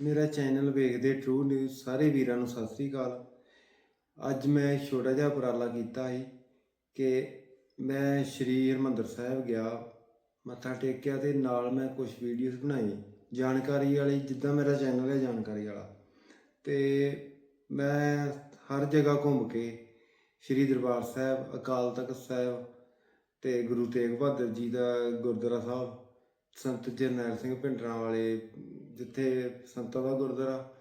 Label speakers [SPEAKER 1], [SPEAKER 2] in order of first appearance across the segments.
[SPEAKER 1] ਮੇਰਾ ਚੈਨਲ ਵੇਖਦੇ true news ਸਾਰੇ ਵੀਰਾਂ ਨੂੰ ਸਤਿ ਸ੍ਰੀ ਅਕਾਲ। ਅੱਜ ਮੈਂ ਛੋਟਾ ਜਿਹਾ ਉਪਰਾਲਾ ਕੀਤਾ ਸੀ ਕਿ ਮੈਂ ਸ਼੍ਰੀ ਹਰਿਮੰਦਰ ਸਾਹਿਬ ਗਿਆ, ਮੱਥਾ ਟੇਕਿਆ ਤੇ ਨਾਲ ਮੈਂ ਕੁਝ ਵੀਡੀਓਜ਼ ਬਣਾਈ, ਜਾਣਕਾਰੀ ਵਾਲੀ, ਜਿੱਦਾਂ ਮੇਰਾ ਚੈਨਲ ਹੈ ਜਾਣਕਾਰੀ ਵਾਲਾ। ਤੇ ਮੈਂ ਹਰ ਜਗ੍ਹਾ ਘੁੰਮ ਕੇ ਸ਼੍ਰੀ ਦਰਬਾਰ ਸਾਹਿਬ, ਅਕਾਲ ਤਖਤ ਸਾਹਿਬ ਤੇ ਗੁਰੂ ਤੇਗ ਬਹਾਦਰ ਜੀ ਦਾ ਗੁਰਦੁਆਰਾ ਸਾਹਿਬ, ਸੰਤ ਜਰਨੈਲ ਸਿੰਘ ਭਿੰਡਰਾਂ ਵਾਲੇ ਜਿੱਥੇ ਸੰਤਾਂ ਦਾ ਗੁਰਦੁਆਰਾ,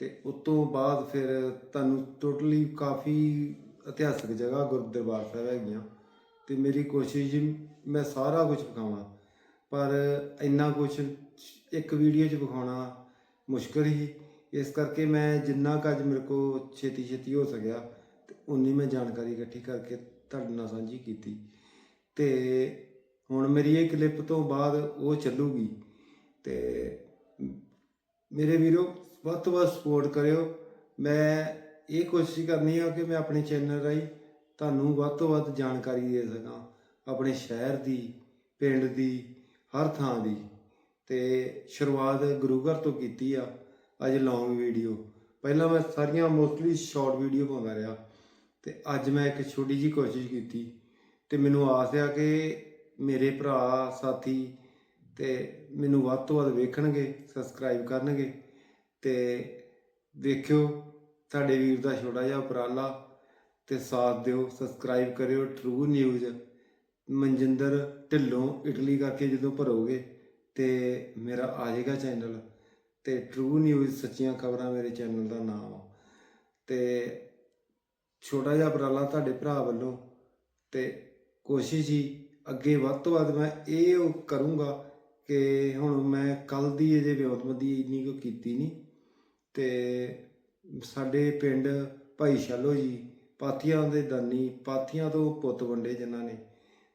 [SPEAKER 1] ਤੇ ਉਸ ਤੋਂ ਬਾਅਦ ਫਿਰ ਤੁਹਾਨੂੰ ਟੋਟਲੀ ਕਾਫੀ ਇਤਿਹਾਸਕ ਜਗ੍ਹਾ ਗੁਰਦਰਬਾਰ ਸਾਹਿਬ ਹੈਗੀਆਂ। ਤੇ ਮੇਰੀ ਕੋਸ਼ਿਸ਼ ਜੀ, ਮੈਂ ਸਾਰਾ ਕੁਝ ਵਿਖਾਵਾਂ, ਪਰ ਇੰਨਾ ਕੁਝ ਇੱਕ ਵੀਡੀਓ 'ਚ ਵਿਖਾਉਣਾ ਮੁਸ਼ਕਲ ਹੀ। ਇਸ ਕਰਕੇ ਮੈਂ ਜਿੰਨਾ ਕੁ ਅੱਜ ਮੇਰੇ ਕੋ ਛੇਤੀ ਛੇਤੀ ਹੋ ਸਕਿਆ, ਤੇ ਉਨੀ ਮੈਂ ਜਾਣਕਾਰੀ ਇਕੱਠੀ ਕਰਕੇ ਤੁਹਾਡੇ ਨਾਲ ਸਾਂਝੀ ਕੀਤੀ। ਤੇ ਹੁਣ ਮੇਰੀ ਇਹ ਕਲਿੱਪ ਤੋਂ ਬਾਅਦ ਉਹ ਚੱਲੂਗੀ, ਤੇ ਮੇਰੇ ਵੀਰੋ, ਵੱਧ ਤੋਂ ਵੱਧ ਸਪੋਰਟ ਕਰਿਓ। ਮੈਂ ਇਹ ਕੋਸ਼ਿਸ਼ ਕਰਨੀ ਆ ਕਿ ਮੈਂ ਆਪਣੇ ਚੈਨਲ ਰਾਹੀਂ ਤੁਹਾਨੂੰ ਵੱਧ ਤੋਂ ਵੱਧ ਜਾਣਕਾਰੀ ਦੇ ਸਕਾਂ, ਆਪਣੇ ਸ਼ਹਿਰ ਦੀ, ਪਿੰਡ ਦੀ, ਹਰ ਥਾਂ ਦੀ। ਤੇ ਸ਼ੁਰੂਆਤ ਗੁਰੂ ਘਰ ਤੋਂ ਕੀਤੀ ਆ, ਅੱਜ ਲੌਂਗ ਵੀਡੀਓ ਪਹਿਲਾਂ ਮੈਂ ਸਾਰੀਆਂ ਮੋਸਟਲੀ ਸ਼ਾਰਟ ਵੀਡੀਓ ਪਾਉਂਦਾ ਰਿਹਾ, ਤੇ ਅੱਜ ਮੈਂ ਇੱਕ ਛੋਟੀ ਜੀ ਕੋਸ਼ਿਸ਼ ਕੀਤੀ, ਤੇ ਮੈਨੂੰ ਆਸ ਆ ਕਿ ਮੇਰੇ ਭਰਾ, ਸਾਥੀ ਤੇ ਮੈਨੂੰ ਵੱਧ ਤੋਂ ਵੱਧ ਵੇਖਣਗੇ ਸਬਸਕ੍ਰਾਈਬ ਕਰਨਗੇ ਤੇ ਵੇਖਿਓ ਸਾਡੇ ਵੀਰ ਦਾ ਛੋਟਾ ਜਿਹਾ ਉਪਰਾਲਾ ਤੇ ਸਾਥ ਦਿਓ ਸਬਸਕ੍ਰਾਈਬ ਕਰਿਓ true news Manjinder Dhillon Italy ਕਰਕੇ ਜਦੋਂ ਭਰੋਗੇ ਤੇ ਮੇਰਾ ਆ ਜਾਏਗਾ ਚੈਨਲ ਤੇ ਟਰੂ ਨਿਊਜ਼ ਸੱਚੀਆਂ ਖਬਰਾਂ ਮੇਰੇ ਚੈਨਲ ਦਾ ਨਾਮ ਆ। ਤੇ ਛੋਟਾ ਜਿਹਾ ਉਪਰਾਲਾ ਤੁਹਾਡੇ ਭਰਾ ਵੱਲੋਂ ਤੇ ਕੋਸ਼ਿਸ਼ ਹੀ ਅੱਗੇ ਵੱਧ ਤੋਂ ਵੱਧ ਮੈਂ ਇਹ ਉਹ ਕਰੂੰਗਾ ਕਿ ਹੁਣ ਮੈਂ ਕੱਲ ਦੀ ਅਜੇ ਵਿਉਂਤਬੰਦੀ ਇੰਨੀ ਕੋ ਕੀਤੀ ਨਹੀਂ ਤੇ ਸਾਡੇ ਪਿੰਡ ਭਾਈ ਸ਼ਾਲੋ ਜੀ, ਪਾਥੀਆਂ ਦੇ ਦਾਨੀ, ਪਾਥੀਆਂ ਤੋਂ ਪੁੱਤ ਵੰਡੇ ਜਿਨ੍ਹਾਂ ਨੇ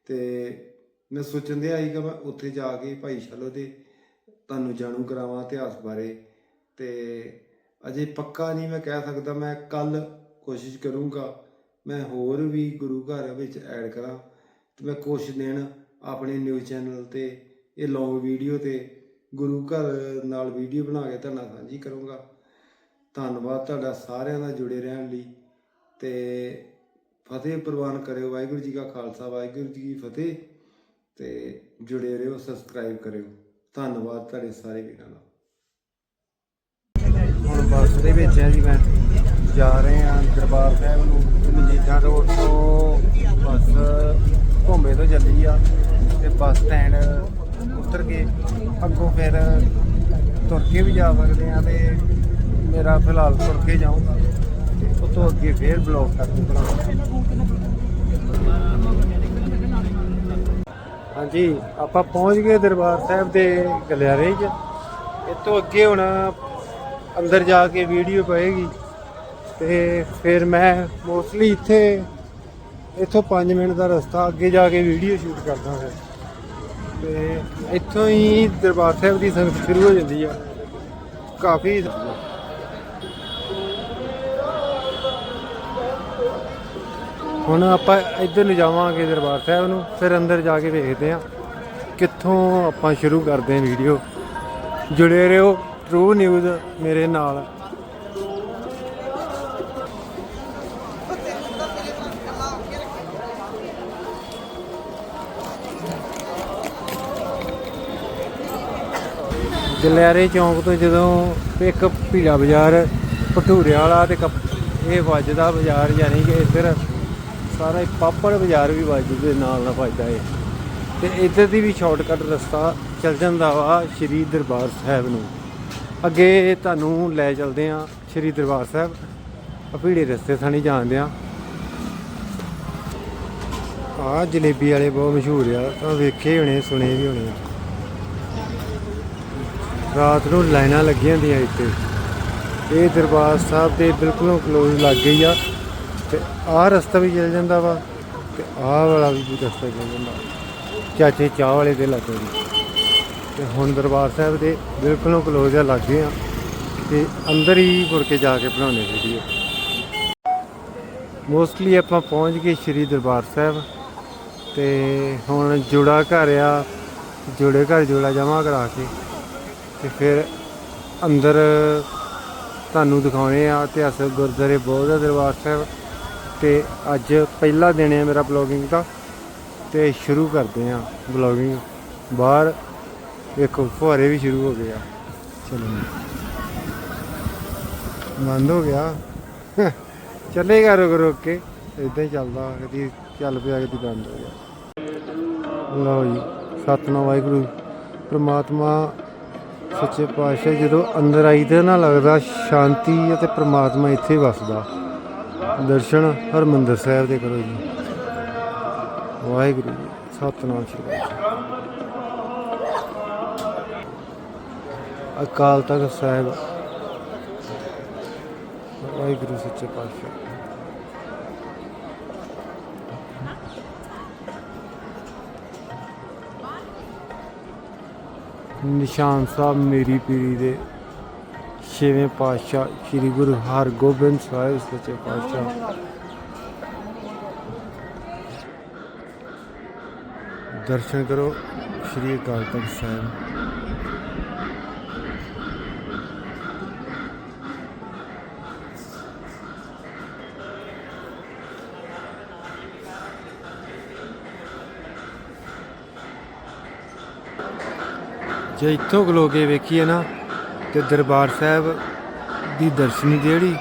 [SPEAKER 1] ਤੇ ਮੈਂ ਸੋਚਣ ਦਿਆ ਸੀ ਕਿ ਮੈਂ ਉੱਥੇ ਜਾ ਕੇ ਭਾਈ ਸ਼ਾਲੋ ਦੇ ਤੁਹਾਨੂੰ ਜਾਣੂ ਕਰਾਵਾਂ ਇਤਿਹਾਸ ਬਾਰੇ ਤੇ ਅਜੇ ਪੱਕਾ ਨਹੀਂ ਮੈਂ ਕਹਿ ਸਕਦਾ, ਮੈਂ ਕੱਲ ਕੋਸ਼ਿਸ਼ ਕਰੂੰਗਾ, ਮੈਂ ਹੋਰ ਵੀ ਗੁਰੂ ਘਰ ਵਿੱਚ ਐਡ ਕਰਾਂ ਤੇ ਮੈਂ ਕੋਸ਼ਿਸ਼ ਦਿਨ ਆਪਣੇ ਨਿਊਜ਼ ਚੈਨਲ ਤੇ ਇਹ ਲੌਂਗ ਵੀਡੀਓ ਤੇ ਗੁਰੂ ਘਰ ਨਾਲ ਵੀਡੀਓ ਬਣਾ ਕੇ ਤੁਹਾਡੇ ਨਾਲ ਸਾਂਝੀ ਕਰੂੰਗਾ। ਧੰਨਵਾਦ ਤੁਹਾਡਾ ਸਾਰਿਆਂ ਦਾ ਜੁੜੇ ਰਹਿਣ ਲਈ ਤੇ ਫਤਿਹ ਪ੍ਰਵਾਨ ਕਰਿਓ, ਵਾਹਿਗੁਰੂ ਜੀ ਕਾ ਖਾਲਸਾ, ਵਾਹਿਗੁਰੂ ਜੀ ਕੀ ਫਤਿਹ ਤੇ ਜੁੜੇ ਰਹੋ ਸਬਸਕ੍ਰਾਈਬ ਕਰਿਓ। ਧੰਨਵਾਦ ਤੁਹਾਡੇ ਸਾਰੇ ਵੀਰਾਂ ਦਾ। ਹੁਣ ਬੱਸ ਦੇ ਵਿੱਚ ਆ ਜੀ ਮੈਂ। ਜਾ ਰਹੇ ਆ ਦਰਬਾਰ ਸਾਹਿਬ ਨੂੰ। ਮਜੀਠਾ ਰੋਡ ਤੋਂ ਬੱਸ ਘੁੰਮੇ ਤੋਂ ਚੱਲੀ ਆ ਤੇ ਬੱਸ ਸਟੈਂਡ ਉਤਰ ਕੇ ਅੱਗੋਂ ਫਿਰ ਤੁਰ ਕੇ ਵੀ ਜਾ ਸਕਦੇ ਆ ਤੇ ਮੇਰਾ ਫਿਲਹਾਲ ਤੁਰ ਕੇ ਜਾਊਂਗਾ। ਤੇ ਉਸ ਤੋਂ ਅੱਗੇ ਫੇਰ ਬਲੌਗ ਕਰਕੇ ਹਾਂਜੀ, ਆਪਾਂ ਪਹੁੰਚ ਗਏ ਦਰਬਾਰ ਸਾਹਿਬ ਦੇ ਗਲਿਆਰੇ 'ਚ। ਇਹ ਅੱਗੇ ਹੁਣ ਅੰਦਰ ਜਾ ਕੇ ਵੀਡੀਓ ਪਏਗੀ। ਤੇ ਫਿਰ ਮੈਂ ਮੋਸਟਲੀ ਇੱਥੇ, ਇੱਥੋਂ 5 ਮਿੰਟ ਦਾ ਰਸਤਾ ਅੱਗੇ ਜਾ ਕੇ ਵੀਡੀਓ ਸ਼ੂਟ ਕਰਦਾ ਫਿਰ। ਤੇ ਇੱਥੋਂ ਹੀ ਦਰਬਾਰ ਸਾਹਿਬ ਦੀ ਸੰਗਤ ਸ਼ੁਰੂ ਹੋ ਜਾਂਦੀ ਆ। ਕਾਫੀ ਹੁਣ ਆਪਾਂ ਇੱਧਰ ਨੂੰ ਜਾਵਾਂਗੇ ਦਰਬਾਰ ਸਾਹਿਬ ਨੂੰ, ਫਿਰ ਅੰਦਰ ਜਾ ਕੇ ਵੇਖਦੇ ਆ ਕਿੱਥੋਂ ਆਪਾਂ ਸ਼ੁਰੂ ਕਰਦੇ ਹਾਂ ਵੀਡੀਓ ਜੁੜੇ ਰਹੋ ਟਰੂ ਨਿਊਜ਼ ਮੇਰੇ ਨਾਲ। ਜਲਿਆਰੇ ਚੌਂਕ ਤੋਂ ਜਦੋਂ ਇੱਕ ਭੀੜਾ ਬਾਜ਼ਾਰ ਭਟੂਰੇ ਵਾਲਾ ਤੇ ਕੱਪ- ਇਹ ਵੱਜਦਾ ਬਾਜ਼ਾਰ ਯਾਨੀ ਕਿ ਇੱਧਰ ਸਾਰਾ ਹੀ ਪਾਪੜ ਬਾਜ਼ਾਰ ਵੀ ਵੱਜਦੇ ਨਾਲ ਨਾਲ ਵੱਜਦਾ ਏ ਤੇ ਇੱਧਰ ਦੀ ਵੀ ਸ਼ਾਰਟਕਟ ਰਸਤਾ ਚੱਲ ਜਾਂਦਾ ਵਾ ਸ਼੍ਰੀ ਦਰਬਾਰ ਸਾਹਿਬ ਨੂੰ। ਅੱਗੇ ਤੁਹਾਨੂੰ ਲੈ ਚਲਦੇ ਆ ਸ਼੍ਰੀ ਦਰਬਾਰ ਸਾਹਿਬ। ਭੀੜੇ ਰਸਤੇ ਥਾਣੀ ਜਾਂਦੇ ਆ ਆ ਜਲੇਬੀ ਵਾਲੇ ਬਹੁਤ ਮਸ਼ਹੂਰ ਆ। ਤਾਂ ਵੇਖੇ ਹੋਣੇ, ਸੁਣੇ ਵੀ ਹੋਣੇ ਆ। ਰਾਤ ਨੂੰ ਲਾਈਨਾਂ ਲੱਗੀਆਂ ਹੁੰਦੀਆਂ ਇੱਥੇ। ਇਹ ਦਰਬਾਰ ਸਾਹਿਬ ਦੇ ਬਿਲਕੁਲ ਕਲੋਜ਼ ਲੱਗ ਗਈ ਆ ਤੇ ਆਹ ਰਸਤਾ ਵੀ ਚੱਲ ਜਾਂਦਾ ਵਾ ਤੇ ਆਹ ਵਾਲਾ ਵੀ ਰਸਤਾ ਚੱਲ ਜਾਂਦਾ। ਚਾਚੇ ਚਾਹ ਵਾਲੇ ਦੇ ਲੱਗੇ ਜੀ ਤੇ ਹੁਣ ਦਰਬਾਰ ਸਾਹਿਬ ਦੇ ਬਿਲਕੁਲ ਕਲੋਜ਼ ਆ ਲੱਗੇ ਆ ਤੇ ਅੰਦਰ ਹੀ ਮੁੜ ਕੇ ਜਾ ਕੇ ਬਣਾਉਣੇ ਵੀਡੀਓ ਮੋਸਟਲੀ ਆਪਾਂ ਪਹੁੰਚ ਗਏ ਸ਼੍ਰੀ ਦਰਬਾਰ ਸਾਹਿਬ ਤੇ ਹੁਣ ਜੁੜਾ ਘਰ ਆ, ਜੁੜੇ ਘਰ ਜੁੜਾ ਜਮਾ ਕਰਾ ਕੇ। ਤੇ ਫਿਰ ਅੰਦਰ ਤੁਹਾਨੂੰ ਦਿਖਾਉਣੇ ਆ ਇਤਿਹਾਸਕ ਗੁਰਦੁਆਰੇ ਬੋਧ ਦਰਬਾਰ ਸਾਹਿਬ। ਤੇ ਅੱਜ ਪਹਿਲਾ ਦਿਨ ਹੈ ਮੇਰਾ ਬਲੌਗਿੰਗ ਦਾ। ਤੇ ਸ਼ੁਰੂ ਕਰਦੇ ਆ ਬਲੌਗਿੰਗ ਬਾਹਰ ਵੇਖੋ ਫੁਹਾਰੇ ਵੀ ਸ਼ੁਰੂ ਹੋ ਗਏ ਆ। ਚਲੋ। ਬੰਦ ਹੋ ਗਿਆ। ਚੱਲੇਗਾ ਰੁਕ ਰੁਕ ਕੇ। ਇਦਾਂ ਹੀ ਚੱਲਦਾ ਕਦੀ ਚੱਲ ਪਿਆ ਕਦੀ ਬੰਦ ਹੋ ਗਿਆ। ਲਓ ਜੀ, ਸਤਨਾਮ ਵਾਹਿਗੁਰੂ। ਪ੍ਰਮਾਤਮਾ ਸੱਚੇ ਪਾਤਸ਼ਾਹ, ਜਦੋਂ ਅੰਦਰ ਆਈਦਾ ਨਾ ਲੱਗਦਾ ਸ਼ਾਂਤੀ ਅਤੇ ਪ੍ਰਮਾਤਮਾ ਇੱਥੇ ਹੀ ਵਸਦਾ। ਦਰਸ਼ਨ ਹਰਮੰਦਰ ਸਾਹਿਬ ਦੇ ਕਰੋ ਜੀ। ਵਾਹਿਗੁਰੂ ਜੀ, ਸਤਨਾਮ ਸ਼੍ਰੀ ਵਾਹਿਗੁਰੂ ਅਕਾਲ ਤਖਤ ਸਾਹਿਬ, ਵਾਹਿਗੁਰੂ ਸੱਚੇ ਪਾਤਸ਼ਾਹ। ਨਿਸ਼ਾਨ ਸਾਹਿਬ ਮੇਰੀ ਪੀਰੀ ਦੇ ਛੇਵੇਂ ਪਾਤਸ਼ਾਹ ਸ੍ਰੀ ਗੁਰੂ ਹਰਗੋਬਿੰਦ ਸਾਹਿਬ ਸੱਚੇ ਪਾਤਸ਼ਾਹ। ਦਰਸ਼ਨ ਕਰੋ ਸ੍ਰੀ ਅਕਾਲ ਤਖਤ ਸਾਹਿਬ। ਜੇ ਇੱਥੋਂ ਖਲੋ ਕੇ ਵੇਖੀਏ ਨਾ ਤੇ ਦਰਬਾਰ ਸਾਹਿਬ ਦੀ ਦਰਸ਼ਨੀ ਜਿਹੜੀ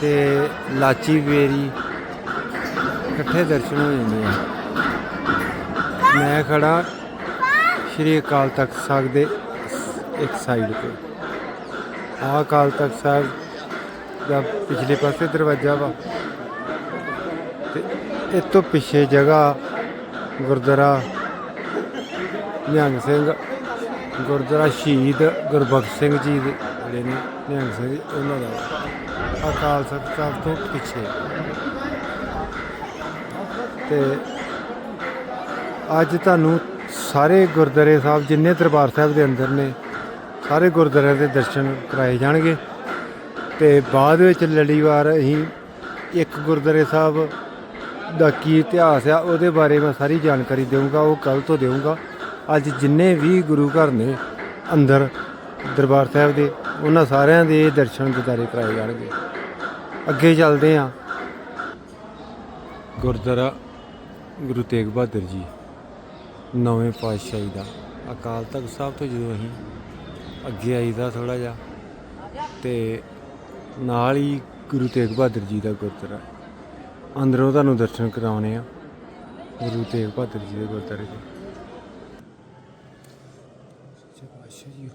[SPEAKER 1] ਤੇ ਲਾਚੀ ਵੇਰੀ ਇਕੱਠੇ ਦਰਸ਼ਨ ਹੋ ਜਾਂਦੇ ਆ। ਮੈਂ ਖੜਾ ਸ਼੍ਰੀ ਅਕਾਲ ਤਖਤ ਸਾਹਿਬ ਦੇ ਇੱਕ ਸਾਈਡ ਤੇ। ਆ ਅਕਾਲ ਤਖਤ ਸਾਹਿਬ ਦਾ ਪਿਛਲੇ ਪਾਸੇ ਦਰਵਾਜ਼ਾ ਵਾ। ਤੇ ਇਹ ਤੋਂ ਪਿੱਛੇ ਜਗ੍ਹਾ ਗੁਰਦੁਆਰਾ ਨਿਹੰਗ ਸਿੰਘ, ਗੁਰਦੁਆਰਾ ਸ਼ਹੀਦ ਗੁਰਬਖਸ਼ ਸਿੰਘ ਜੀ ਦੇ ਜਿਹੜੇ ਨੇ, ਨਿਹੰਗ ਸਿੰਘ ਉਹਨਾਂ ਦਾ ਅਕਾਲ ਤਖਤ ਸਾਹਿਬ ਤੋਂ ਪਿੱਛੇ। ਤੇ ਅੱਜ ਤੁਹਾਨੂੰ ਸਾਰੇ ਗੁਰਦੁਆਰੇ ਸਾਹਿਬ, ਜਿੰਨੇ ਦਰਬਾਰ ਸਾਹਿਬ ਦੇ ਅੰਦਰ ਨੇ, ਸਾਰੇ ਗੁਰਦੁਆਰਿਆਂ ਦੇ ਦਰਸ਼ਨ ਕਰਾਏ ਜਾਣਗੇ। ਤੇ ਬਾਅਦ ਵਿੱਚ ਲੜੀਵਾਰ ਅਸੀਂ ਇੱਕ ਗੁਰਦੁਆਰੇ ਸਾਹਿਬ ਦਾ ਕੀ ਇਤਿਹਾਸ ਆ, ਉਹਦੇ ਬਾਰੇ ਮੈਂ ਸਾਰੀ ਜਾਣਕਾਰੀ ਦੇਵਾਂਗਾ ਉਹ ਕੱਲ ਤੋਂ ਦੇਵਾਂਗਾ ਅੱਜ ਜਿੰਨੇ ਵੀ ਗੁਰੂ ਘਰ ਨੇ ਅੰਦਰ ਦਰਬਾਰ ਸਾਹਿਬ ਦੇ, ਉਹਨਾਂ ਸਾਰਿਆਂ ਦੇ ਦਰਸ਼ਨ ਦਿਦਾਰੇ ਕਰਾਏ ਜਾਣਗੇ। ਅੱਗੇ ਚੱਲਦੇ ਹਾਂ। ਗੁਰਦੁਆਰਾ ਗੁਰੂ ਤੇਗ ਬਹਾਦਰ ਜੀ, ਨੌਵੇਂ ਪਾਤਸ਼ਾਹੀ ਦਾ। ਅਕਾਲ ਤਖਤ ਸਾਹਿਬ ਤੋਂ ਜਦੋਂ ਅਸੀਂ ਅੱਗੇ ਆਈਦਾ ਥੋੜਾ ਜਿਹਾ, ਤੇ ਨਾਲ ਹੀ ਗੁਰੂ ਤੇਗ ਬਹਾਦਰ ਜੀ ਦਾ ਗੁਰਦੁਆਰਾ। ਅੰਦਰੋਂ ਤੁਹਾਨੂੰ ਦਰਸ਼ਨ ਕਰਾਉਣੇ ਆ, ਗੁਰੂ ਤੇਗ ਬਹਾਦਰ ਜੀ ਦੇ ਗੁਰਦੁਆਰੇ ਦੇ ਸੱਚੇ ਪਾਤਸ਼ਾਹ ਜੀ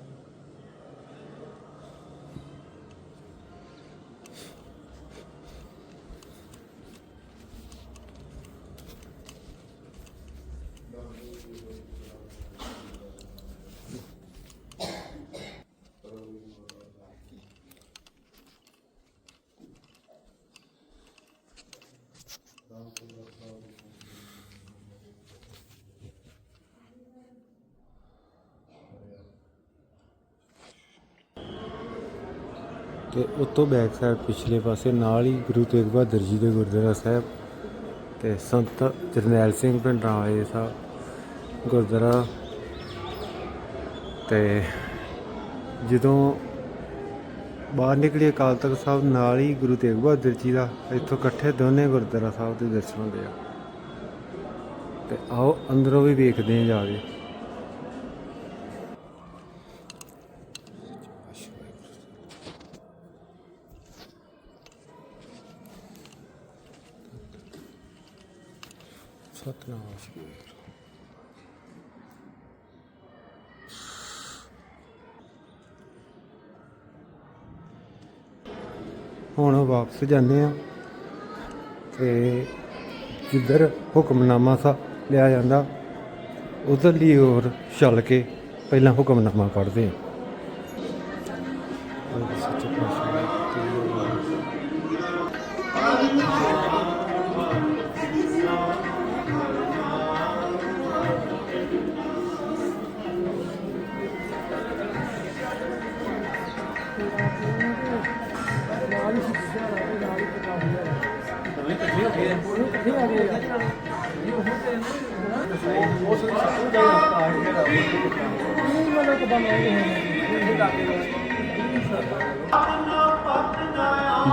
[SPEAKER 1] ਤੇ ਉਤੋਂ ਬੈਕ ਸਾਈਡ ਪਿਛਲੇ ਪਾਸੇ ਨਾਲ ਹੀ ਗੁਰੂ ਤੇਗ ਬਹਾਦਰ ਜੀ ਦੇ ਗੁਰਦੁਆਰਾ ਸਾਹਿਬ ਤੇ ਸੰਤ ਜਰਨੈਲ ਸਿੰਘ ਭਿੰਡਰਾਂ ਵਾਲੇ ਸਾਹਿਬ ਗੁਰਦੁਆਰਾ। ਤੇ ਜਦੋਂ ਬਾਹਰ ਨਿਕਲੇ ਅਕਾਲ ਤਖਤ ਸਾਹਿਬ, ਨਾਲ ਹੀ ਗੁਰੂ ਤੇਗ ਬਹਾਦਰ ਜੀ ਦਾ, ਇੱਥੋਂ ਇਕੱਠੇ ਦੋਨੇ ਗੁਰਦੁਆਰਾ ਸਾਹਿਬ ਦੇ ਦਰਸ਼ਨ ਹੁੰਦੇ ਆ। ਤੇ ਆਓ ਅੰਦਰੋਂ ਵੀ ਵੇਖਦੇ ਹਾਂ ਜਾ ਕੇ। ਸਤਨਾਮ ਹੁਣ ਵਾਪਸ ਜਾਂਦੇ ਆ ਤੇ ਜਿੱਧਰ ਹੁਕਮਨਾਮਾ ਸਾ ਲਿਆ ਜਾਂਦਾ, ਉਧਰ ਲਈ ਹੋਰ ਚੱਲ ਕੇ ਪਹਿਲਾਂ ਹੁਕਮਨਾਮਾ ਪੜ੍ਹਦੇ ਆ ਸੱਚੇ ਪਾਤਸ਼ਾਹ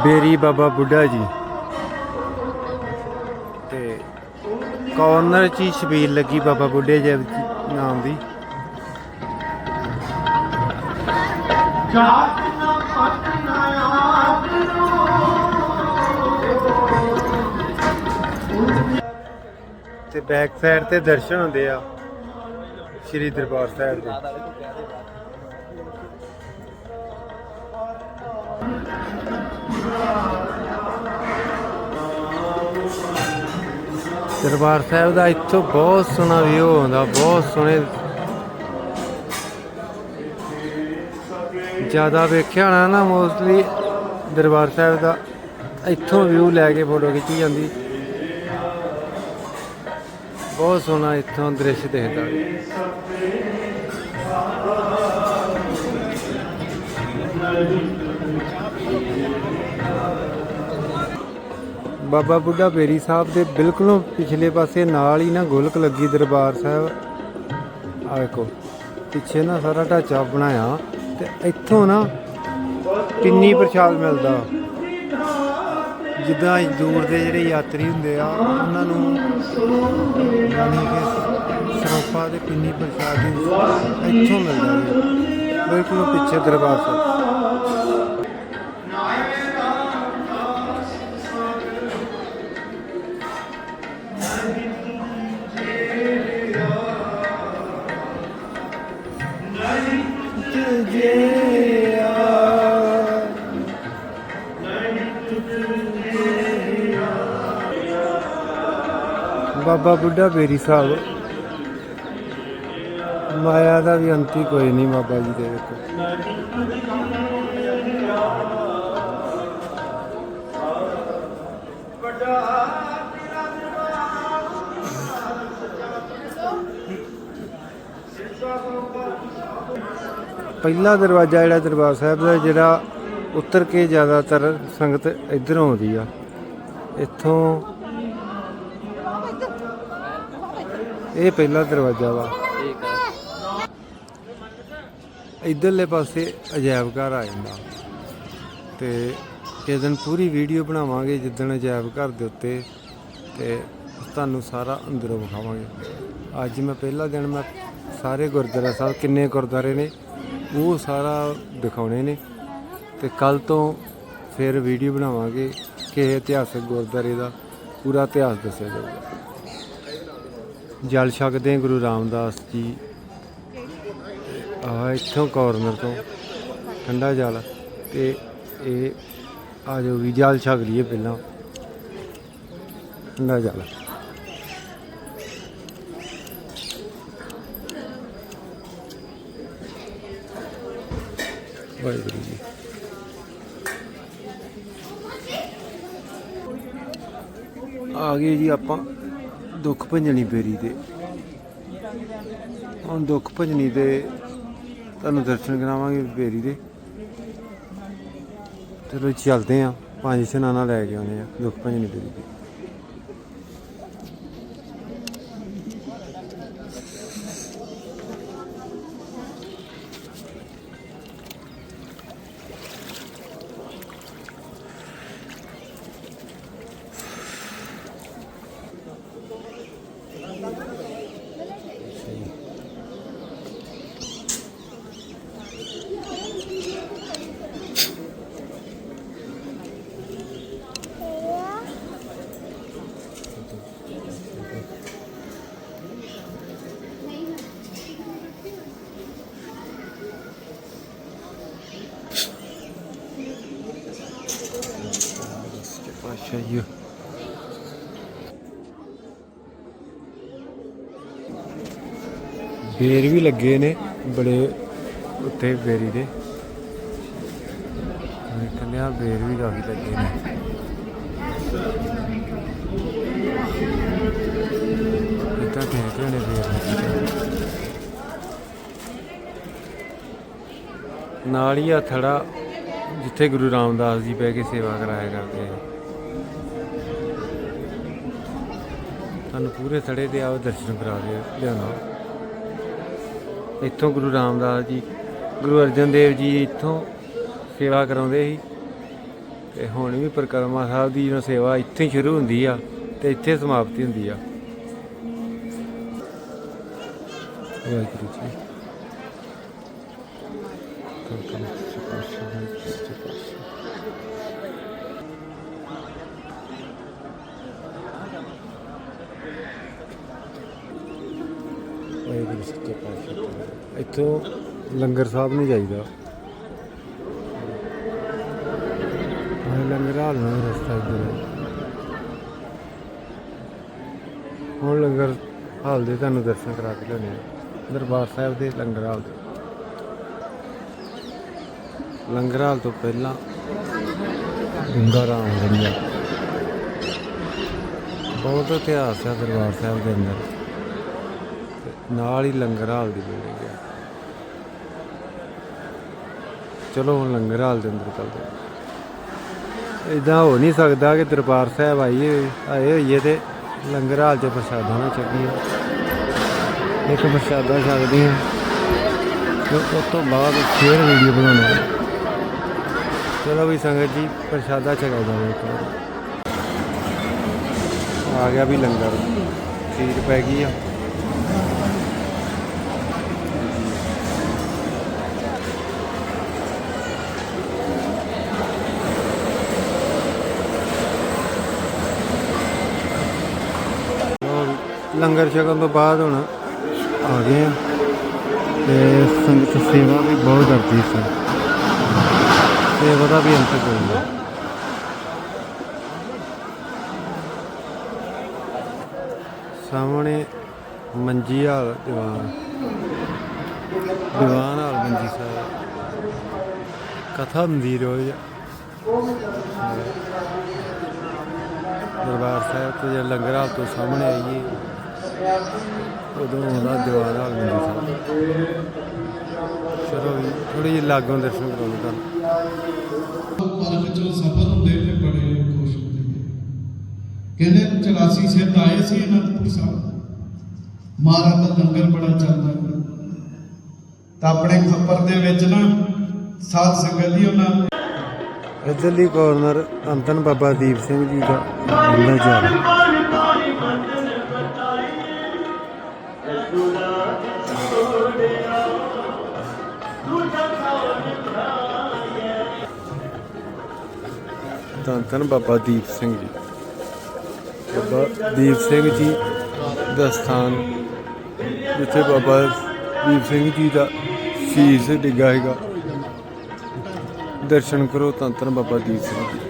[SPEAKER 1] बेरी बाबा बुढ़ा जी। ते कॉर्नर ची छबील लगी बाबा बुढ़े जी नाम की ਤੇ ਬੈਕ ਸਾਈਡ ਤੇ ਦਰਸ਼ਨ ਹੁੰਦੇ ਆ, ਸ਼੍ਰੀ ਦਰਬਾਰ ਸਾਹਿਬ ਦੇ। ਦਰਬਾਰ ਸਾਹਿਬ ਦਾ ਇੱਥੋਂ ਬਹੁਤ ਸੋਹਣਾ ਵਿਊ ਆਉਂਦਾ, ਬਹੁਤ ਸੋਹਣੇ। ਜ਼ਿਆਦਾ ਵੇਖਿਆ ਹੋਣਾ ਨਾ ਮੋਸਟਲੀ ਦਰਬਾਰ ਸਾਹਿਬ ਦਾ ਇੱਥੋਂ ਵਿਊ ਲੈ ਕੇ ਫੋਟੋ ਖਿੱਚੀ ਜਾਂਦੀ। ਬਹੁਤ ਸੋਹਣਾ ਇੱਥੋਂ ਦ੍ਰਿਸ਼ ਦਿਖਦਾ। ਬਾਬਾ ਬੁੱਢਾ ਬੇਰੀ ਸਾਹਿਬ ਦੇ ਬਿਲਕੁਲੋਂ ਪਿਛਲੇ ਪਾਸੇ ਨਾਲ ਹੀ ਨਾ ਗੋਲਕ ਲੱਗੀ ਦਰਬਾਰ ਸਾਹਿਬ। ਆ ਵੇਖੋ, ਪਿੱਛੇ ਨਾ ਸਾਰਾ ਢਾਂਚਾ ਬਣਾਇਆ ਤੇ ਇੱਥੋਂ ਨਾ ਪਿੰਨੀ ਪ੍ਰਸ਼ਾਦ ਮਿਲਦਾ। ਜਿੱਦਾਂ ਦੂਰ ਦੇ ਜਿਹੜੇ ਯਾਤਰੀ ਹੁੰਦੇ ਆ, ਉਹਨਾਂ ਨੂੰ ਯਾਨੀ ਕਿ ਸਰੋਪਾ ਦੇ ਪਿੰਨੀ ਪ੍ਰਸ਼ਾਦ ਇੱਥੋਂ ਮਿਲਦਾ ਜੀ, ਬਿਲਕੁਲ ਪਿੱਛੇ ਦਰਬਾਰ ਸਾਹਿਬ। ਬਾਬਾ ਬੁੱਢਾ ਬੇਰੀ ਸਾਹਿਬ। ਮਾਇਆ ਦਾ ਵੀ ਅੰਤ ਹੀ ਕੋਈ ਨਹੀਂ ਬਾਬਾ ਜੀ ਦੇ ਵਿੱਚ। ਪਹਿਲਾ ਦਰਵਾਜ਼ਾ ਜਿਹੜਾ ਦਰਬਾਰ ਸਾਹਿਬ ਦਾ, ਜਿਹੜਾ ਉੱਤਰ ਕੇ ਜ਼ਿਆਦਾਤਰ ਸੰਗਤ ਇੱਧਰੋਂ ਆਉਂਦੀ ਆ। ਇੱਥੋਂ ਇਹ ਪਹਿਲਾ ਦਰਵਾਜ਼ਾ ਵਾ। ਇਧਰਲੇ ਪਾਸੇ ਅਜਾਇਬ ਘਰ ਆ ਜਾਂਦਾ। ਤੇ ਇਸ ਦਿਨ ਪੂਰੀ ਵੀਡੀਓ ਬਣਾਵਾਂਗੇ ਜਿੱਦਣ ਅਜਾਇਬ ਘਰ ਦੇ ਉੱਤੇ ਤੇ ਤੁਹਾਨੂੰ ਸਾਰਾ ਅੰਦਰੋਂ ਵਿਖਾਵਾਂਗੇ। ਅੱਜ ਮੈਂ ਪਹਿਲਾ ਦਿਨ ਮੈਂ ਸਾਰੇ ਗੁਰਦੁਆਰਾ ਸਾਹਿਬ ਕਿੰਨੇ ਗੁਰਦੁਆਰੇ ਨੇ ਉਹ ਸਾਰਾ ਦਿਖਾਉਣੇ ਨੇ। ਤੇ ਕੱਲ ਤੋਂ ਫਿਰ ਵੀਡੀਓ ਬਣਾਵਾਂਗੇ ਕਿ ਇਤਿਹਾਸਕ ਗੁਰਦੁਆਰੇ ਦਾ ਪੂਰਾ ਇਤਿਹਾਸ ਦੱਸਿਆ ਜਾਊਗਾ। ਜਲ ਛਕਦੇ ਗੁਰੂ ਰਾਮਦਾਸ ਜੀ। ਆ ਇੱਥੋਂ ਕਾਰਨਰ ਤੋਂ, ਠੰਡਾ ਜਲ। ਤੇ ਇਹ, ਆ ਜੋ ਵੀ ਜਲ ਛਕ ਲਈਏ ਪਹਿਲਾਂ। ਠੰਡਾ ਜਲ। ਵਾਹਿਗੁਰੂ ਜੀ। ਆ ਗਏ ਜੀ ਆਪਾਂ। ਦੁੱਖ ਭੰਜਣੀ ਪੇਰੀ ਤੇ ਹੁਣ ਦੁੱਖ ਭੰਜਣੀ ਤੇ ਤੁਹਾਨੂੰ ਦਰਸ਼ਨ ਕਰਾਵਾਂਗੇ ਪੇਰੀ ਦੇ। ਚਲੋ ਚੱਲਦੇ ਆ ਪੰਜ ਇਸ਼ਨਾਨਾ ਲੈ ਕੇ ਆਉਂਦੇ ਆ ਦੁੱਖ ਭੰਜਣੀ ਪੇਰੀ ਤੇ ਅੱਛਾ ਜੀ ਬੇਰ ਵੀ ਲੱਗੇ ਨੇ ਬੜੇ ਉੱਤੇ ਬੇਰੀ ਦੇ। ਨਿਕਲਿਆ ਬੇਰ ਵੀ ਕਾਫੀ ਲੱਗੇ ਨੇ। ਇਹ ਕਹਿੰਦੇ ਨੇ ਬੇਰ ਨਾਲ ਹੀ ਆ ਥੜਾ ਜਿੱਥੇ ਗੁਰੂ ਰਾਮਦਾਸ ਜੀ ਬਹਿ ਕੇ ਸੇਵਾ ਕਰਾਇਆ ਕਰਦੇ ਆ। ਤੁਹਾਨੂੰ ਪੂਰੇ ਥੜੇ ਦੇ ਆਓ ਦਰਸ਼ਨ ਕਰਾ ਦੇ ਲਿਆਉਣਾ। ਇੱਥੋਂ ਗੁਰੂ ਰਾਮਦਾਸ ਜੀ, ਗੁਰੂ ਅਰਜਨ ਦੇਵ ਜੀ ਇੱਥੋਂ ਸੇਵਾ ਕਰਾਉਂਦੇ ਸੀ। ਤੇ ਹੁਣ ਵੀ ਪਰਿਕਰਮਾ ਸਾਹਿਬ ਦੀ ਜਦੋਂ ਸੇਵਾ ਇੱਥੇ ਹੀ ਸ਼ੁਰੂ ਹੁੰਦੀ ਆ ਤੇ ਇੱਥੇ ਸਮਾਪਤੀ ਹੁੰਦੀ ਆ। ਵਾਹਿਗੁਰੂ ਜੀ। ਇੱਥੋਂ ਲੰਗਰ ਸਾਹਿਬ ਨਹੀਂ ਜਾਈਦਾ। ਹਾਂ ਲੰਗਰ ਹਾਲ ਨੂੰ ਰਸਤਾ ਇੱਧਰ। ਹੁਣ ਲੰਗਰ ਹਾਲ ਦੇ ਤੁਹਾਨੂੰ ਦਰਸ਼ਨ ਕਰਾ ਕੇ ਲਿਆਉਂਦੇ ਹਾਂ। ਦਰਬਾਰ ਸਾਹਿਬ ਦੇ ਲੰਗਰ ਹਾਲ ਦੇ। ਲੰਗਰ ਹਾਲ ਤੋਂ ਪਹਿਲਾਂ ਗੰਗਾ ਰਾਮ ਗੰਗਾ ਬਹੁਤ ਇਤਿਹਾਸ ਹੈ ਦਰਬਾਰ ਸਾਹਿਬ ਦੇ ਅੰਦਰ। ਨਾਲ ਹੀ ਲੰਗਰ ਹਾਲ ਦੀ ਬਿਲਡਿੰਗ ਹੈ। ਚਲੋ ਹੁਣ ਲੰਗਰ ਹਾਲ ਦੇ ਅੰਦਰ ਚੱਲਦੇ ਹਾਂ। ਇਦਾਂ ਹੋ ਨਹੀਂ ਸਕਦਾ ਕਿ ਦਰਬਾਰ ਸਾਹਿਬ ਆਈਏ, ਆਏ ਹੋਈਏ ਤੇ ਲੰਗਰ ਹਾਲ 'ਚ ਪ੍ਰਸ਼ਾਦਾ ਨਾ ਚੱਕੀਏ। ਇੱਕ ਪ੍ਰਸ਼ਾਦਾ ਛਕਦੇ ਹਾਂ ਉਸ ਤੋਂ ਬਾਅਦ ਫੇਰ ਵੀਡੀਓ ਬਣਾਉਣਾ ਚਲੋ ਵੀ ਸੰਗਤ ਜੀ, ਪ੍ਰਸ਼ਾਦਾ ਛਕਾ ਜਾਵੇ ਇੱਕ ਆ ਗਿਆ ਵੀ ਲੰਗਰ। ਖੀਰ ਪੈ ਗਈ ਆ ਹੋਰ ਲੰਗਰ ਛਕਣ ਤੋਂ ਬਾਅਦ ਹੁਣ ਆ ਗਏ ਆ। ਤੇ ਸੰਗਤ ਸੇਵਾ ਵੀ ਬਹੁਤ ਕਰਦੀ ਸੀ। ਸੇਵਾ ਦਾ ਵੀ ਅੰਤ ਕੋਈ ਨਹੀਂ ਸਾਹਮਣੇ ਮੰਜੀ ਹਾਲ ਦੀਵਾਨ। ਦੀਵਾਨ ਹਾਲ ਮੰਜੀ ਸਾਹਿਬ। ਕਥਾ ਹੁੰਦੀ ਰੋਜ਼ ਦਰਬਾਰ ਸਾਹਿਬ ਤੋਂ ਜੇ ਲੰਗਰ ਹਾਲ ਤੋਂ ਸਾਹਮਣੇ ਆਈਏ। ਉਦੋਂ ਆਉਂਦਾ ਹਾਲ ਮੰਜੀ ਸਾਹਿਬ ਚਲੋ ਜੀ ਥੋੜੀ ਜਿਹੀ ਲਾਗੋਂ ਦਰਸ਼ਨ ਕਰਾਉਂਦੇ ਤੁਹਾਨੂੰ
[SPEAKER 2] ਪਰ ਵਿੱਚੋਂ ਸਫਲ ਹੁੰਦੇ ਤੇ ਬੜੇ ਖੁਸ਼ ਹੁੰਦੇ। ਨੇ ਕਹਿੰਦੇ 84 ਸਿੱਧ ਆਏ ਸੀ ਅਨੰਦਪੁਰ ਸਾਹਿਬ। ਮਹਾਰਾਜ ਦਾ ਲੰਗਰ ਬੜਾ ਚੱਲਦਾ। ਤਾਂ ਆਪਣੇ ਖੱਪਰ ਦੇ ਵਿੱਚ ਨਾ ਸਾਧ ਸੰਗਤ ਦੀ ਉਹਨਾਂ
[SPEAKER 1] ਇੱਧਰਲੀ ਕਾਰਨਰ ਅੰਤਨ ਬਾਬਾ ਦੀਪ ਸਿੰਘ ਜੀ ਦਾ ਬੰਦਾ ਜਾ ਧੰਨ ਧੰਨ ਬਾਬਾ ਦੀਪ ਸਿੰਘ ਜੀ। ਬਾਬਾ ਦੀਪ ਸਿੰਘ ਜੀ ਦਾ ਸਥਾਨ, ਜਿੱਥੇ ਬਾਬਾ ਦੀਪ ਸਿੰਘ ਜੀ ਦਾ ਸ਼ੀਸ਼ ਡਿੱਗਾ ਹੈਗਾ। ਦਰਸ਼ਨ ਕਰੋ, ਧੰਨ ਧੰਨ ਬਾਬਾ ਦੀਪ ਸਿੰਘ ਜੀ।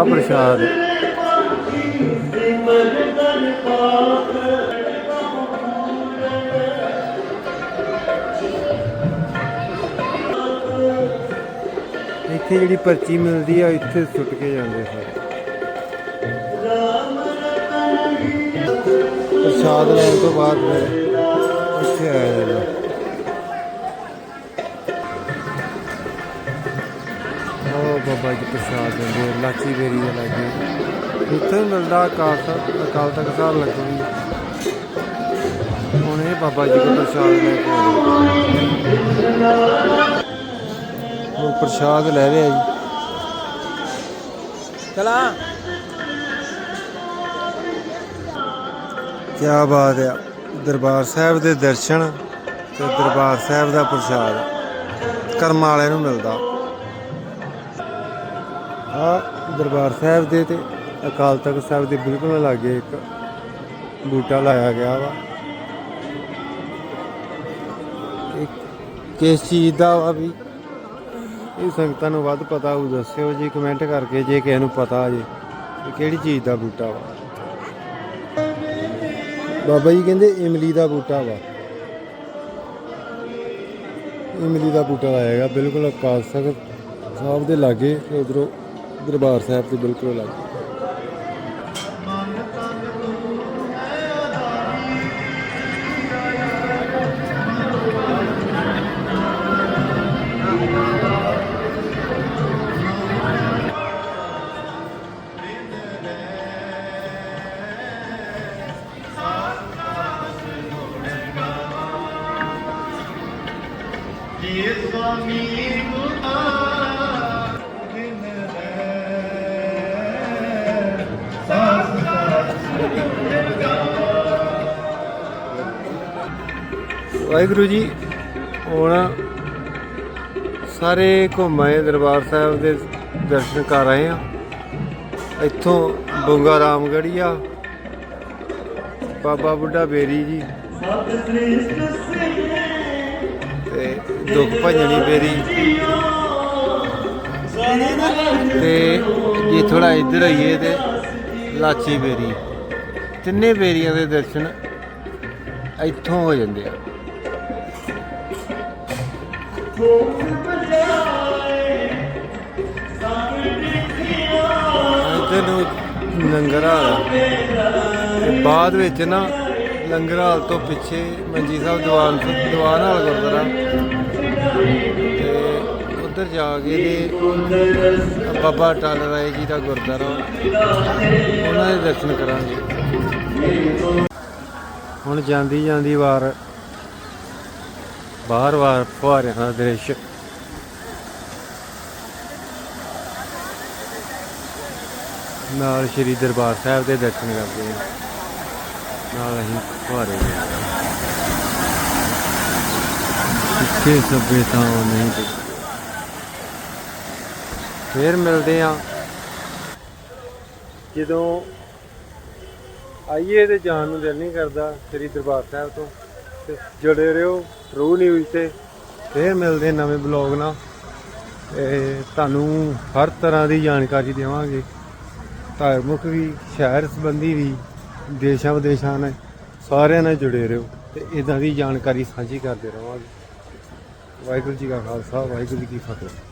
[SPEAKER 1] ਕੜਾ ਪ੍ਰਸ਼ਾਦ ਇੱਥੇ ਜਿਹੜੀ ਪਰਚੀ ਮਿਲਦੀ ਆ, ਇੱਥੇ ਸੁੱਟ ਕੇ ਜਾਂਦੇ ਸਾਰੇ। ਪ੍ਰਸ਼ਾਦ ਲੈਣ ਤੋਂ ਬਾਅਦ ਇੱਥੇ ਆਇਆ ਜਾਂਦਾ। ਬਾਬਾ ਜੀ ਪ੍ਰਸ਼ਾਦ ਦਿੰਦੇ ਲਾਚੀ ਬੇਰੀ ਦੇ ਲਾਗੇ। ਇੱਥੇ ਮਿਲਦਾ ਅਕਾਲ ਅਕਾਲ ਤਖਤ ਸਾਹਿਬ ਲੱਗਣੀ ਹੁਣ ਇਹ ਬਾਬਾ ਜੀ ਕੋ ਪ੍ਰਸ਼ਾਦ ਲੈ ਕੇ ਹੁਣ ਪ੍ਰਸ਼ਾਦ ਲੈ ਰਹੇ ਆ ਜੀ।
[SPEAKER 3] ਚਲਾ।
[SPEAKER 1] ਕੀ ਬਾਤ ਆ। ਦਰਬਾਰ ਸਾਹਿਬ ਦੇ ਦਰਸ਼ਨ ਤੇ ਦਰਬਾਰ ਸਾਹਿਬ ਦਾ ਪ੍ਰਸ਼ਾਦ। ਕਰਮ ਵਾਲਿਆਂ ਨੂੰ ਮਿਲਦਾ। ਆ ਦਰਬਾਰ ਸਾਹਿਬ ਦੇ ਤੇ ਅਕਾਲ ਤਖਤ ਸਾਹਿਬ ਦੇ ਬਿਲਕੁਲ ਲਾਗੇ ਇੱਕ ਬੂਟਾ ਲਾਇਆ ਗਿਆ ਵਾ। ਕਿਸ ਚੀਜ਼ ਦਾ ਵਾ ਵੀ? ਇਹ ਸੰਗਤਾਂ ਨੂੰ ਵੱਧ ਪਤਾ ਹੋਊ, ਦੱਸਿਓ ਜੀ ਕਮੈਂਟ ਕਰਕੇ ਜੇ ਕਿਸੇ ਨੂੰ ਪਤਾ ਜੇ ਕਿ ਕਿਹੜੀ ਚੀਜ਼ ਦਾ ਬੂਟਾ ਵਾ। ਬਾਬਾ ਜੀ ਕਹਿੰਦੇ ਇਮਲੀ ਦਾ ਬੂਟਾ ਵਾ। ਇਮਲੀ ਦਾ ਬੂਟਾ ਲਾਇਆ ਗਿਆ, ਬਿਲਕੁਲ ਅਕਾਲ ਤਖਤ ਸਾਹਿਬ ਦੇ ਲਾਗੇ ਤੇ ਉਧਰੋਂ ਦਰਬਾਰ ਸਾਹਿਬ ਦੇ ਬਿਲਕੁਲ ਲਾਗੇ
[SPEAKER 2] ਜੇ ਸੁਆਮੀ ਮੁਤਾ
[SPEAKER 1] ਵਾਹਿਗੁਰੂ ਜੀ, ਹੁਣ ਸਾਰੇ ਘੁੰਮਾਏ ਦਰਬਾਰ ਸਾਹਿਬ ਦੇ ਦਰਸ਼ਨ ਕਰ ਰਹੇ ਆ। ਇੱਥੋਂ ਬੁੰਗਾ ਰਾਮਗੜੀਆ ਬਾਬਾ ਬੁੱਢਾ ਬੇਰੀ ਜੀ। ਤੇ ਦੁੱਖ ਭਜਣੀ ਬੇਰੀ। ਤੇ ਜੇ ਥੋੜਾ ਇੱਧਰ ਆਈਏ ਤੇ ਲਾਚੀ ਬੇਰੀ। ਤਿੰਨੇ ਬੇਰੀਆਂ ਦੇ ਦਰਸ਼ਨ ਇੱਥੋਂ ਹੋ ਜਾਂਦੇ ਆ। ਨੂੰ ਲੰਗਰ ਤੇ ਬਾਅਦ ਵਿੱਚ ਨਾ ਲੰਗਰ ਹਾਲ ਤੋਂ ਪਿੱਛੇ ਮੰਜੀ ਸਾਹਿਬ ਦੀਵਾਨ ਦੀਵਾਨ ਹਾਲ ਗੁਰਦੁਆਰਾ। ਤੇ ਉੱਧਰ ਜਾ ਕੇ ਤੇ ਬਾਬਾ ਟਾਲ ਰਾਏ ਜੀ ਦਾ ਗੁਰਦੁਆਰਾ। ਉਹਨਾਂ ਦੇ ਦਰਸ਼ਨ ਕਰਾਂਗੇ। ਹੁਣ ਜਾਂਦੀ ਜਾਂਦੀ ਵਾਰ ਬਾਹਰ ਵਾਰ ਫੁਹਾਰਿਆਂ ਦਾ ਦ੍ਰਿਸ਼ ਨਾਲ ਸ਼੍ਰੀ ਦਰਬਾਰ ਸਾਹਿਬ ਦੇ ਦਰਸ਼ਨ ਕਰਦੇ ਹਾਂ ਨਾਲ ਅਸੀਂ ਫੁਹਾਰੇ ਦੇ ਇੱਥੇ ਸਭੇ ਤਾਂ ਨਹੀਂ ਤੇ ਫੇਰ ਮਿਲਦੇ ਆ। ਜਦੋਂ ਆਈਏ ਤੇ ਜਾਣ ਨੂੰ ਦਿਲ ਨਹੀਂ ਕਰਦਾ ਸ੍ਰੀ ਦਰਬਾਰ ਸਾਹਿਬ ਤੋਂ, ਤੇ ਜੁੜੇ ਰਹੋ। ਰੂ ਨਿਊਜ਼ ਤੇ ਫੇਰ ਮਿਲਦੇ ਨਵੇਂ ਬਲੌਗ ਨਾਲ। ਤੇ ਤੁਹਾਨੂੰ ਹਰ ਤਰ੍ਹਾਂ ਦੀ ਜਾਣਕਾਰੀ ਦੇਵਾਂਗੇ। ਧਾਰਮਿਕ ਵੀ, ਸ਼ਹਿਰ ਸੰਬੰਧੀ ਵੀ, ਦੇਸ਼ਾਂ ਵਿਦੇਸ਼ਾਂ ਨਾਲ ਸਾਰਿਆਂ ਨਾਲ ਜੁੜੇ ਰਹੋ ਤੇ ਇਦਾਂ ਦੀ ਜਾਣਕਾਰੀ ਸਾਂਝੀ ਕਰਦੇ ਰਹਾਂਗੇ ਵਾਹਿਗੁਰੂ ਜੀ ਕਾ ਖਾਲਸਾ, ਵਾਹਿਗੁਰੂ ਜੀ ਕੀ ਫਤਿਹ।